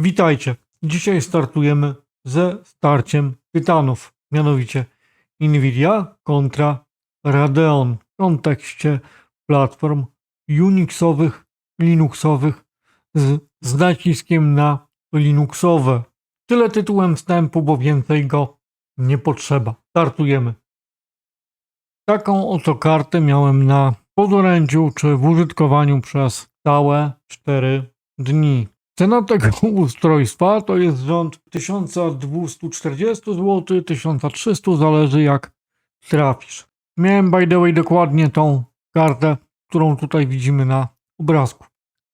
Witajcie. Dzisiaj startujemy ze starciem tytanów, mianowicie Nvidia kontra Radeon w kontekście platform Unixowych, Linuxowych z, z naciskiem na Linuxowe. Tyle tytułem wstępu, bo więcej go nie potrzeba. Startujemy. Taką oto kartę miałem na podorędziu czy w użytkowaniu przez całe 4 dni. Cena tego ustrojstwa to jest rząd 1240 zł, 1300, zależy jak trafisz. Miałem by the way dokładnie tą kartę, którą tutaj widzimy na obrazku.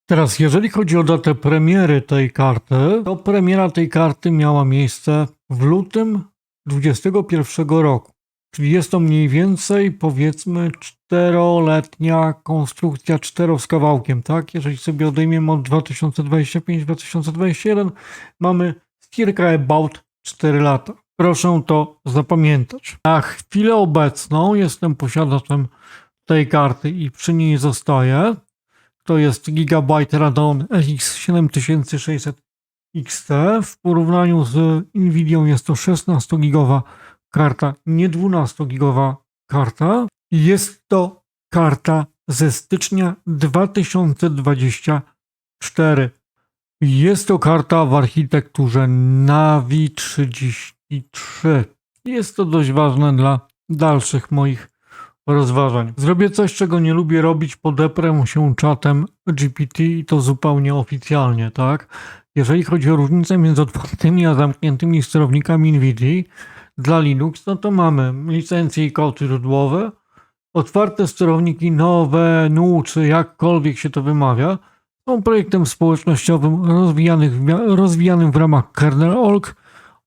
Teraz, jeżeli chodzi o datę premiery tej karty, to premiera tej karty miała miejsce w lutym 2021 roku. Czyli jest to mniej więcej powiedzmy czteroletnia konstrukcja, cztero z kawałkiem, tak? Jeżeli sobie odejmiemy od 2025-2021, mamy circa about 4 lata. Proszę to zapamiętać. Na chwilę obecną jestem posiadaczem tej karty i przy niej zostaję. To jest Gigabyte Radeon RX 7600 XT. W porównaniu z Nvidią jest to 16-gigowa karta, nie 12-gigowa karta. Jest to karta ze stycznia 2024. Jest to karta w architekturze Navi 33. Jest to dość ważne dla dalszych moich rozważań. Zrobię coś, czego nie lubię robić, podeprę się czatem GPT i to zupełnie oficjalnie, tak? Jeżeli chodzi o różnicę między otwartymi a zamkniętymi sterownikami NVIDIA dla Linux, no to mamy licencje i kod źródłowe, otwarte sterowniki nowe, NU, czy jakkolwiek się to wymawia, są projektem społecznościowym rozwijanych w, rozwijanym w ramach kernel.org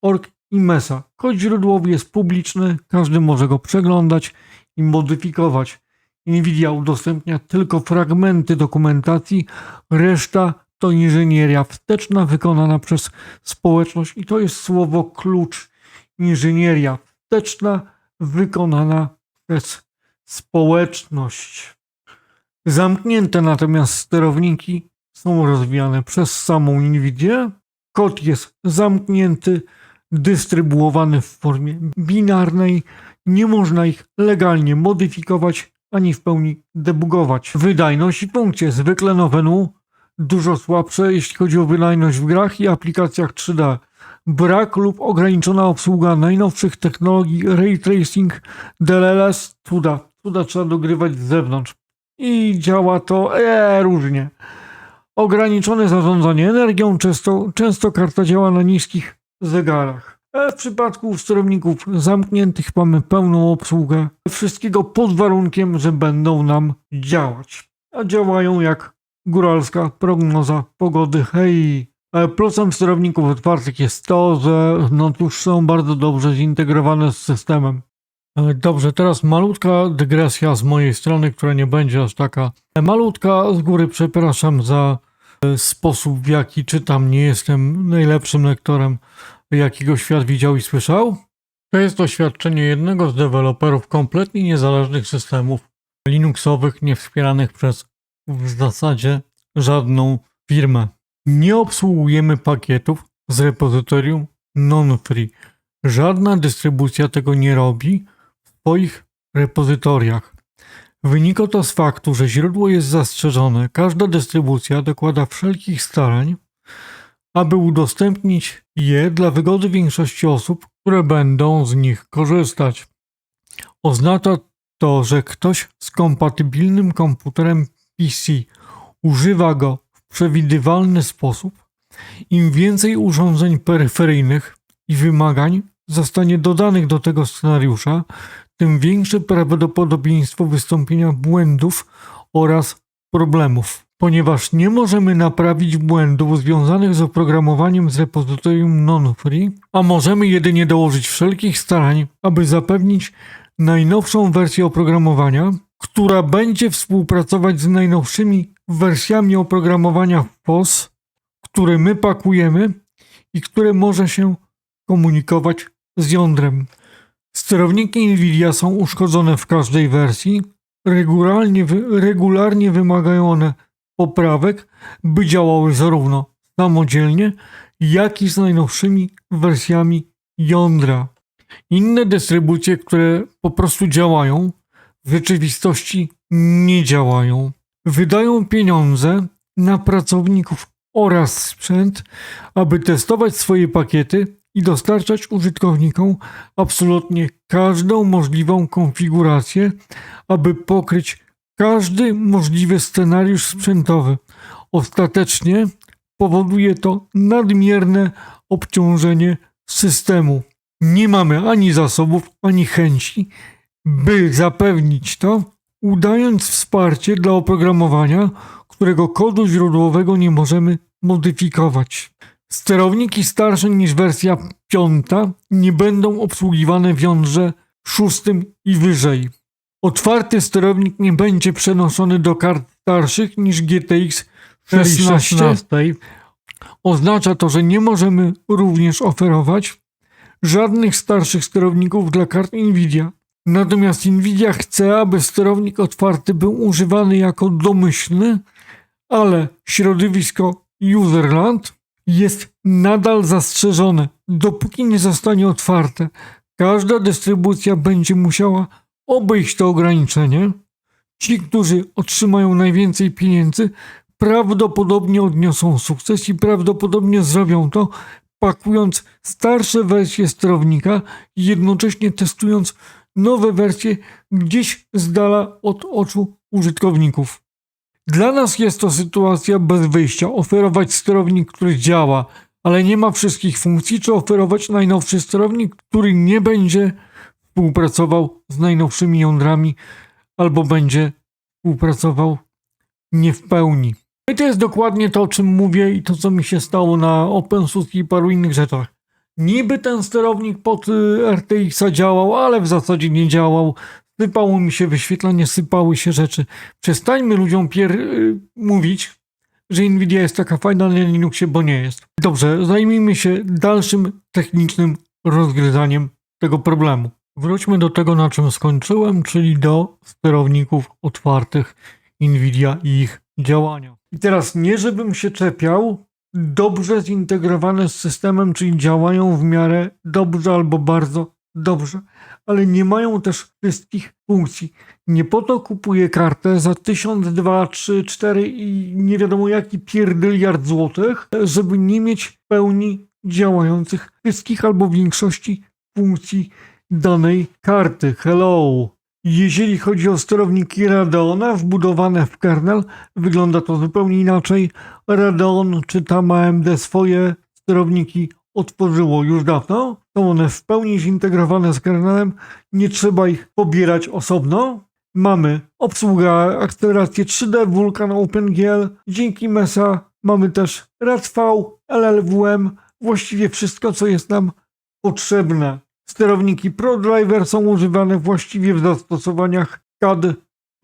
org i MESA. Kod źródłowy jest publiczny, każdy może go przeglądać i modyfikować. NVIDIA udostępnia tylko fragmenty dokumentacji, reszta to inżynieria wsteczna wykonana przez społeczność i to jest słowo klucz. Inżynieria wsteczna wykonana przez społeczność. Zamknięte natomiast sterowniki są rozwijane przez samą NVIDIA. Kod jest zamknięty, dystrybuowany w formie binarnej. Nie można ich legalnie modyfikować ani w pełni debugować. Wydajność i funkcje zwykle nowe NU dużo słabsze, jeśli chodzi o wydajność w grach i aplikacjach 3D. Brak lub ograniczona obsługa najnowszych technologii ray tracing, DLLS, cuda. Cuda trzeba dogrywać z zewnątrz. I działa to e, różnie. Ograniczone zarządzanie energią, często, często karta działa na niskich zegarach. E, w przypadku sterowników zamkniętych mamy pełną obsługę wszystkiego pod warunkiem, że będą nam działać. A działają jak góralska prognoza pogody. Hej! E, Plusem sterowników otwartych jest to, że no już są bardzo dobrze zintegrowane z systemem. E, Dobrze, teraz malutka dygresja z mojej strony, która nie będzie aż taka malutka. Z góry przepraszam za e, sposób, w jaki czytam. Nie jestem najlepszym lektorem, jakiego świat widział i słyszał. To jest doświadczenie jednego z deweloperów kompletnie niezależnych systemów Linuxowych, nie wspieranych przez w zasadzie żadną firmę. Nie obsługujemy pakietów z repozytorium non-free. Żadna dystrybucja tego nie robi w swoich repozytoriach. Wynika to z faktu, że źródło jest zastrzeżone. Każda dystrybucja dokłada wszelkich starań, aby udostępnić je dla wygody większości osób, które będą z nich korzystać. Oznacza to, że ktoś z kompatybilnym komputerem PC używa go przewidywalny sposób, im więcej urządzeń peryferyjnych i wymagań zostanie dodanych do tego scenariusza, tym większe prawdopodobieństwo wystąpienia błędów oraz problemów. Ponieważ nie możemy naprawić błędów związanych z oprogramowaniem z repozytorium non-free, a możemy jedynie dołożyć wszelkich starań, aby zapewnić najnowszą wersję oprogramowania, która będzie współpracować z najnowszymi wersjami oprogramowania POS, które my pakujemy i które może się komunikować z jądrem. Sterowniki Nvidia są uszkodzone w każdej wersji. Regularnie, regularnie wymagają one poprawek, by działały zarówno samodzielnie, jak i z najnowszymi wersjami jądra. Inne dystrybucje, które po prostu działają, w rzeczywistości nie działają. Wydają pieniądze na pracowników oraz sprzęt, aby testować swoje pakiety i dostarczać użytkownikom absolutnie każdą możliwą konfigurację, aby pokryć każdy możliwy scenariusz sprzętowy. Ostatecznie powoduje to nadmierne obciążenie systemu. Nie mamy ani zasobów, ani chęci, by zapewnić to, udając wsparcie dla oprogramowania, którego kodu źródłowego nie możemy modyfikować. Sterowniki starsze niż wersja 5 nie będą obsługiwane w jądrze szóstym i wyżej. Otwarty sterownik nie będzie przenoszony do kart starszych niż GTX 16. Oznacza to, że nie możemy również oferować żadnych starszych sterowników dla kart Nvidia. Natomiast Nvidia chce, aby sterownik otwarty był używany jako domyślny, ale środowisko Userland jest nadal zastrzeżone. Dopóki nie zostanie otwarte, każda dystrybucja będzie musiała obejść to ograniczenie. Ci, którzy otrzymają najwięcej pieniędzy, prawdopodobnie odniosą sukces i prawdopodobnie zrobią to, pakując starsze wersje sterownika i jednocześnie testując nowe wersje gdzieś z dala od oczu użytkowników. Dla nas jest to sytuacja bez wyjścia. Oferować sterownik, który działa, ale nie ma wszystkich funkcji, czy oferować najnowszy sterownik, który nie będzie współpracował z najnowszymi jądrami, albo będzie współpracował nie w pełni. I to jest dokładnie to, o czym mówię i to, co mi się stało na OpenSUSE i paru innych rzeczach. Niby ten sterownik pod y, RTX-a działał, ale w zasadzie nie działał. Sypało mi się wyświetlanie, sypały się rzeczy. Przestańmy ludziom pier y, mówić, że Nvidia jest taka fajna na Linuxie, bo nie jest. Dobrze, zajmijmy się dalszym technicznym rozgryzaniem tego problemu. Wróćmy do tego, na czym skończyłem, czyli do sterowników otwartych Nvidia i ich działania. I teraz nie żebym się czepiał, dobrze zintegrowane z systemem, czyli działają w miarę dobrze albo bardzo dobrze, ale nie mają też wszystkich funkcji. Nie po to kupuję kartę za 1000, 2, 3, 4 i nie wiadomo jaki pierdyliard złotych, żeby nie mieć w pełni działających wszystkich albo większości funkcji danej karty. Hello! Jeżeli chodzi o sterowniki Radeona wbudowane w kernel, wygląda to zupełnie inaczej. Radeon czy tam AMD swoje sterowniki otworzyło już dawno. Są one w pełni zintegrowane z kernelem, nie trzeba ich pobierać osobno. Mamy obsługę, akcelerację 3D, Vulkan OpenGL. Dzięki MESA mamy też RADV, LLWM, właściwie wszystko, co jest nam potrzebne. Sterowniki ProDriver są używane właściwie w zastosowaniach CAD,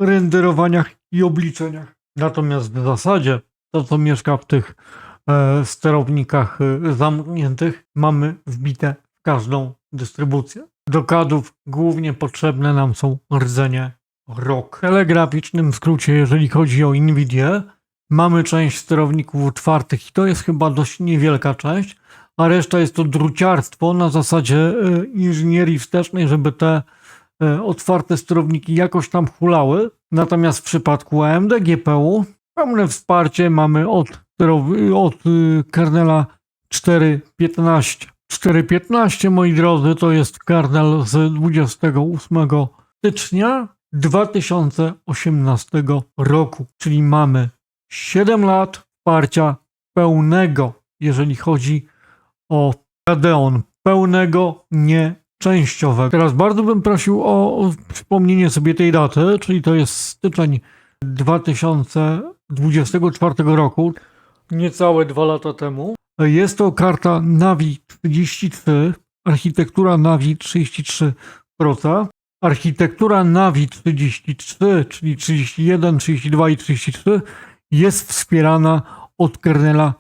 renderowaniach i obliczeniach. Natomiast w zasadzie to, co mieszka w tych e, sterownikach e, zamkniętych, mamy wbite w każdą dystrybucję. Do CADów głównie potrzebne nam są rdzenie ROG. W telegraficznym skrócie, jeżeli chodzi o NVIDIA, mamy część sterowników otwartych i to jest chyba dość niewielka część, a reszta jest to druciarstwo na zasadzie e, inżynierii wstecznej, żeby te e, otwarte sterowniki jakoś tam hulały. Natomiast w przypadku AMD GPU pełne wsparcie mamy od, od y, kernela 4.15. 4.15, moi drodzy, to jest kernel z 28 stycznia 2018 roku, czyli mamy 7 lat wsparcia pełnego, jeżeli chodzi o Radeon pełnego, nie częściowego. Teraz bardzo bym prosił o przypomnienie sobie tej daty, czyli to jest styczeń 2024 roku, niecałe dwa lata temu. Jest to karta Navi 33, architektura Navi 33 Proca. Architektura Navi 33, czyli 31, 32 i 33 jest wspierana od kernela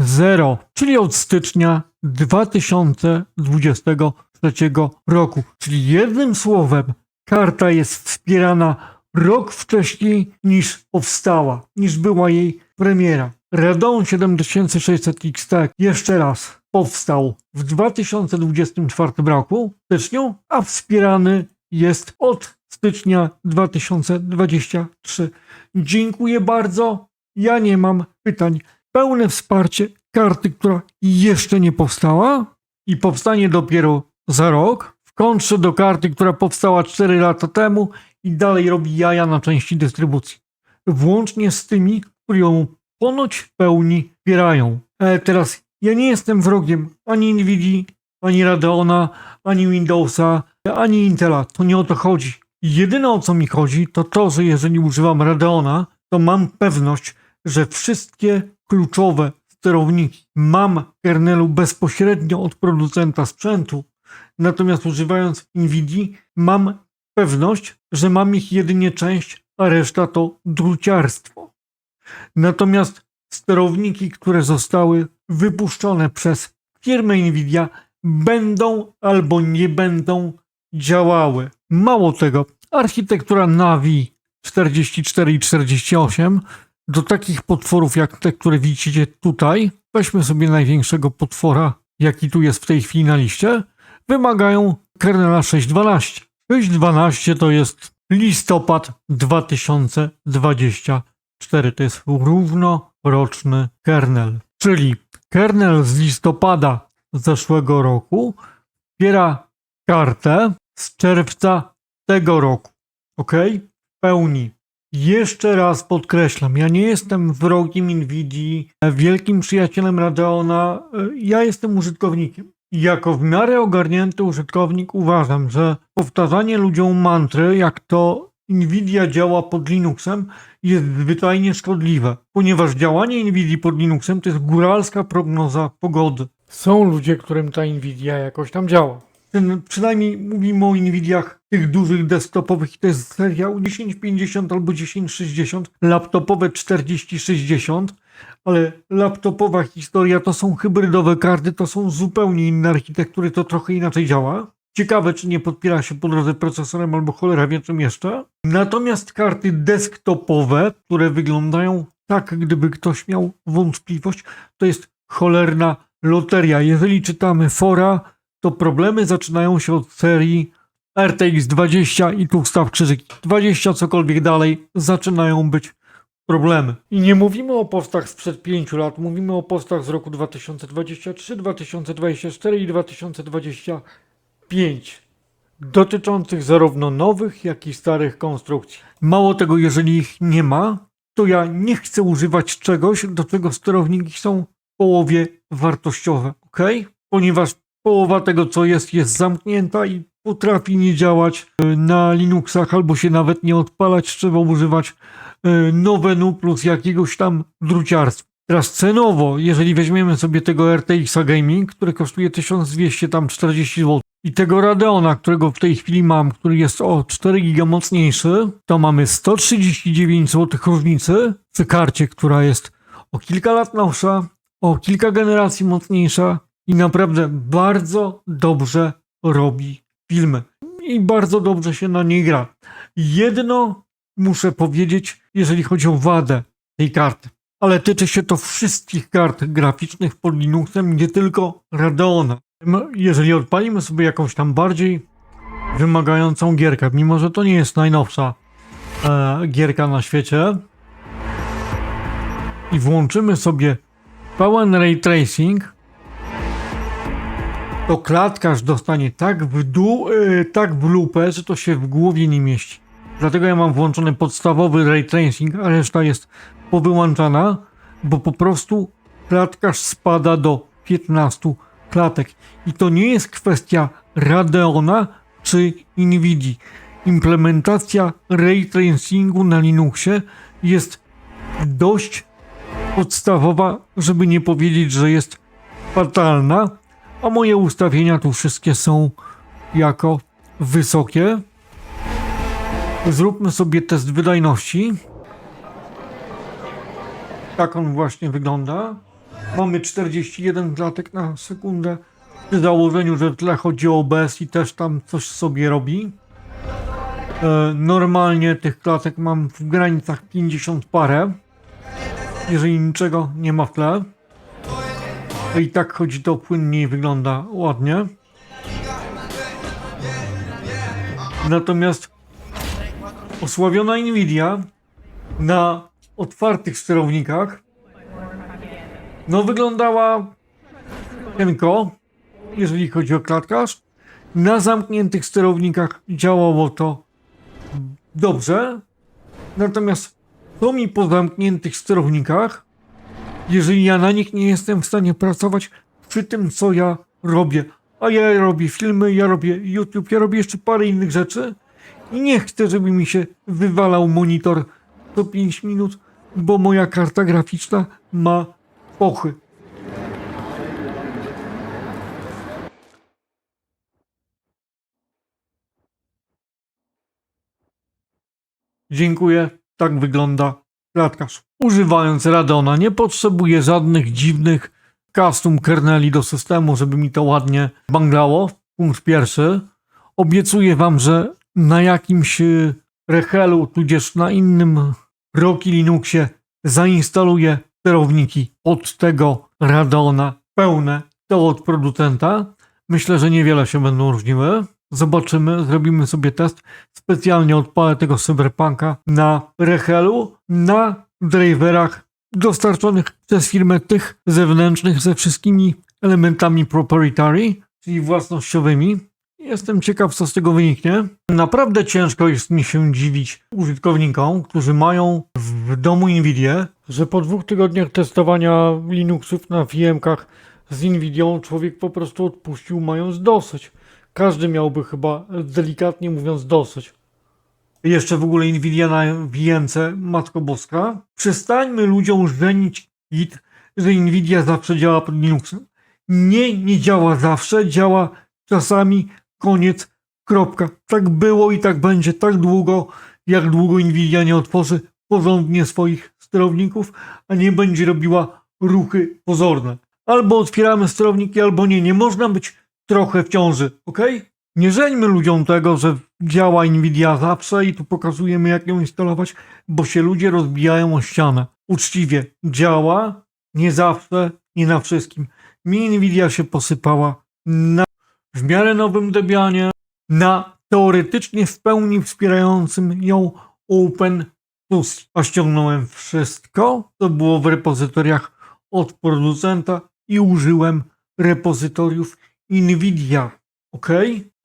6.0, czyli od stycznia 2023 roku. Czyli jednym słowem, karta jest wspierana rok wcześniej niż powstała, niż była jej premiera. Radeon 7600 XT jeszcze raz powstał w 2024 roku, styczniu, a wspierany jest od stycznia 2023. Dziękuję bardzo. Ja nie mam pytań. Pełne wsparcie karty, która jeszcze nie powstała i powstanie dopiero za rok. W kontrze do karty, która powstała 4 lata temu i dalej robi jaja na części dystrybucji. Włącznie z tymi, które ją ponoć w pełni wspierają. E, teraz ja nie jestem wrogiem ani Nvidia, ani Radeona, ani Windowsa, ani Intela. To nie o to chodzi. Jedyne o co mi chodzi, to to, że jeżeli używam Radeona, to mam pewność, że wszystkie kluczowe sterowniki mam w kernelu bezpośrednio od producenta sprzętu. Natomiast używając Nvidia, mam pewność, że mam ich jedynie część, a reszta to druciarstwo. Natomiast sterowniki, które zostały wypuszczone przez firmę Nvidia, będą albo nie będą działały. Mało tego, architektura Navi 44 i 48 do takich potworów jak te, które widzicie tutaj, weźmy sobie największego potwora, jaki tu jest w tej chwili na liście, wymagają kernela 6.12. 6.12 to jest listopad 2024. To jest równoroczny kernel. Czyli kernel z listopada zeszłego roku wspiera kartę z czerwca tego roku. Ok? W pełni. Jeszcze raz podkreślam, ja nie jestem wrogiem Nvidii, wielkim przyjacielem Radeona, ja jestem użytkownikiem. Jako w miarę ogarnięty użytkownik uważam, że powtarzanie ludziom mantry, jak to Nvidia działa pod Linuxem, jest zwyczajnie szkodliwe, ponieważ działanie Nvidii pod Linuxem to jest góralska prognoza pogody. Są ludzie, którym ta Nvidia jakoś tam działa. Przynajmniej mówimy o Nvidiach tych dużych desktopowych, to jest seria 1050 albo 1060, laptopowe 4060, ale laptopowa historia to są hybrydowe karty, to są zupełnie inne architektury, to trochę inaczej działa. Ciekawe, czy nie podpiera się po drodze procesorem albo cholera wie czym jeszcze. Natomiast karty desktopowe, które wyglądają tak, gdyby ktoś miał wątpliwość, to jest cholerna loteria. Jeżeli czytamy fora, to problemy zaczynają się od serii RTX 20 i tu wstaw krzyżyki. 20 cokolwiek dalej zaczynają być problemy. I nie mówimy o postach sprzed 5 lat, mówimy o postach z roku 2023, 2024 i 2025 dotyczących zarówno nowych, jak i starych konstrukcji. Mało tego, jeżeli ich nie ma, to ja nie chcę używać czegoś, do czego sterowniki są w połowie wartościowe, ok? Ponieważ połowa tego, co jest, jest zamknięta i potrafi nie działać e, na Linuxach albo się nawet nie odpalać. Trzeba używać e, Novenu plus jakiegoś tam druciarstwa. Teraz cenowo, jeżeli weźmiemy sobie tego RTX Gaming, który kosztuje 1240 zł i tego Radeona, którego w tej chwili mam, który jest o 4 giga mocniejszy, to mamy 139 zł różnicy przy karcie, która jest o kilka lat nowsza, o kilka generacji mocniejsza i naprawdę bardzo dobrze robi filmy. I bardzo dobrze się na niej gra. Jedno muszę powiedzieć, jeżeli chodzi o wadę tej karty. Ale tyczy się to wszystkich kart graficznych pod Linuxem, nie tylko Radeona. Jeżeli odpalimy sobie jakąś tam bardziej wymagającą gierkę, mimo że to nie jest najnowsza e, gierka na świecie, i włączymy sobie pełen ray tracing, to klatkarz dostanie tak w dół, yy, tak w lupę, że to się w głowie nie mieści. Dlatego ja mam włączony podstawowy ray tracing, a reszta jest powyłączana, bo po prostu klatkarz spada do 15 klatek. I to nie jest kwestia Radeona czy Nvidia. Implementacja ray tracingu na Linuxie jest dość podstawowa, żeby nie powiedzieć, że jest fatalna, a moje ustawienia tu wszystkie są jako wysokie. Zróbmy sobie test wydajności. Tak on właśnie wygląda. Mamy 41 klatek na sekundę. Przy założeniu, że w tle chodzi o OBS i też tam coś sobie robi. E, normalnie tych klatek mam w granicach 50 parę. jeżeli niczego nie ma w tle. I tak chodzi to płynnie wygląda ładnie. Natomiast osławiona Nvidia na otwartych sterownikach no wyglądała cienko, jeżeli chodzi o klatkarz. Na zamkniętych sterownikach działało to dobrze. Natomiast to mi po zamkniętych sterownikach, jeżeli ja na nich nie jestem w stanie pracować przy tym, co ja robię, a ja robię filmy, ja robię YouTube, ja robię jeszcze parę innych rzeczy i nie chcę, żeby mi się wywalał monitor co 5 minut, bo moja karta graficzna ma pochy. Dziękuję. Tak wygląda klatkarz. Używając Radona nie potrzebuję żadnych dziwnych custom kerneli do systemu, żeby mi to ładnie banglało. Punkt pierwszy. Obiecuję wam, że na jakimś y, Rechelu, tudzież na innym Rocky Linuxie zainstaluję sterowniki od tego Radona pełne, to od producenta. Myślę, że niewiele się będą różniły. Zobaczymy, zrobimy sobie test. Specjalnie odpalę tego Cyberpunka na Rechelu, na driverach dostarczonych przez firmę tych zewnętrznych ze wszystkimi elementami proprietary, czyli własnościowymi. Jestem ciekaw, co z tego wyniknie. Naprawdę ciężko jest mi się dziwić użytkownikom, którzy mają w domu Nvidia, że po dwóch tygodniach testowania Linuxów na VM-kach z Nvidią człowiek po prostu odpuścił, mając dosyć. Każdy miałby chyba, delikatnie mówiąc, dosyć. Jeszcze w ogóle Nvidia na VM-ce, Matko Boska. Przestańmy ludziom żenić kit, że Nvidia zawsze działa pod Linuxem. Nie, nie działa zawsze, działa czasami, koniec, kropka. Tak było i tak będzie tak długo, jak długo Nvidia nie otworzy porządnie swoich sterowników, a nie będzie robiła ruchy pozorne. Albo otwieramy sterowniki, albo nie. Nie można być trochę w ciąży, ok? Nie żeńmy ludziom tego, że działa Nvidia zawsze i tu pokazujemy jak ją instalować, bo się ludzie rozbijają o ścianę. Uczciwie, działa, nie zawsze, nie na wszystkim. Mi Nvidia się posypała na w miarę nowym Debianie, na teoretycznie w pełni wspierającym ją Open Plus. A ściągnąłem wszystko, co było w repozytoriach od producenta i użyłem repozytoriów Nvidia. Ok?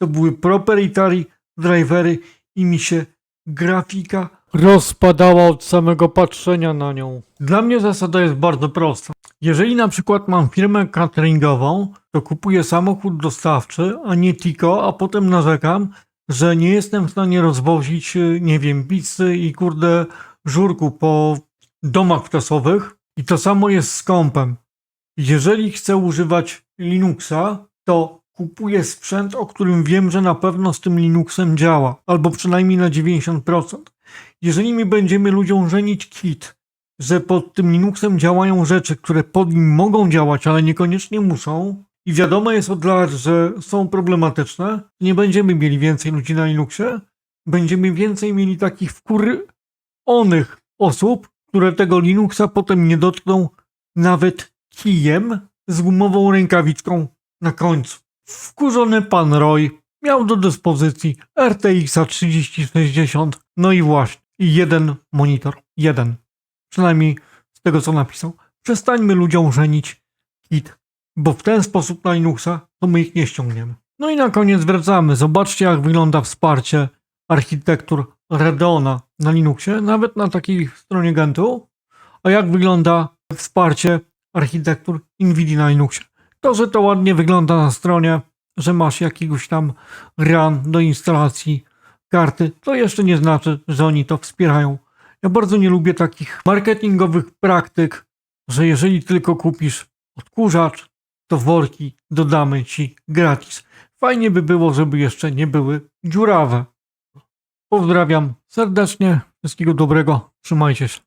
To były proprietary drivery i mi się grafika rozpadała od samego patrzenia na nią. Dla mnie zasada jest bardzo prosta. Jeżeli na przykład mam firmę cateringową, to kupuję samochód dostawczy, a nie Tiko, a potem narzekam, że nie jestem w stanie rozwozić, y, nie wiem, pizzy i kurde żurku po domach wczasowych. I to samo jest z kompem. Jeżeli chcę używać Linuxa, to kupuję sprzęt, o którym wiem, że na pewno z tym Linuxem działa, albo przynajmniej na 90%. Jeżeli my będziemy ludziom żenić kit, że pod tym Linuxem działają rzeczy, które pod nim mogą działać, ale niekoniecznie muszą, i wiadomo jest od lat, że są problematyczne, nie będziemy mieli więcej ludzi na Linuxie, będziemy więcej mieli takich wkuronych osób, które tego Linuxa potem nie dotkną nawet kijem z gumową rękawiczką na końcu. Wkurzony pan Roy miał do dyspozycji RTX 3060, no i właśnie, jeden monitor. Jeden. Przynajmniej z tego, co napisał. Przestańmy ludziom żenić kit, bo w ten sposób na Linuxa to my ich nie ściągniemy. No i na koniec wracamy. Zobaczcie, jak wygląda wsparcie architektur Redona na Linuxie, nawet na takiej stronie Gentu, a jak wygląda wsparcie architektur NVIDIA na Linuxie. To, że to ładnie wygląda na stronie, że masz jakiegoś tam RAM do instalacji karty, to jeszcze nie znaczy, że oni to wspierają. Ja bardzo nie lubię takich marketingowych praktyk, że jeżeli tylko kupisz odkurzacz, to worki dodamy ci gratis. Fajnie by było, żeby jeszcze nie były dziurawe. Pozdrawiam serdecznie, wszystkiego dobrego, trzymajcie się.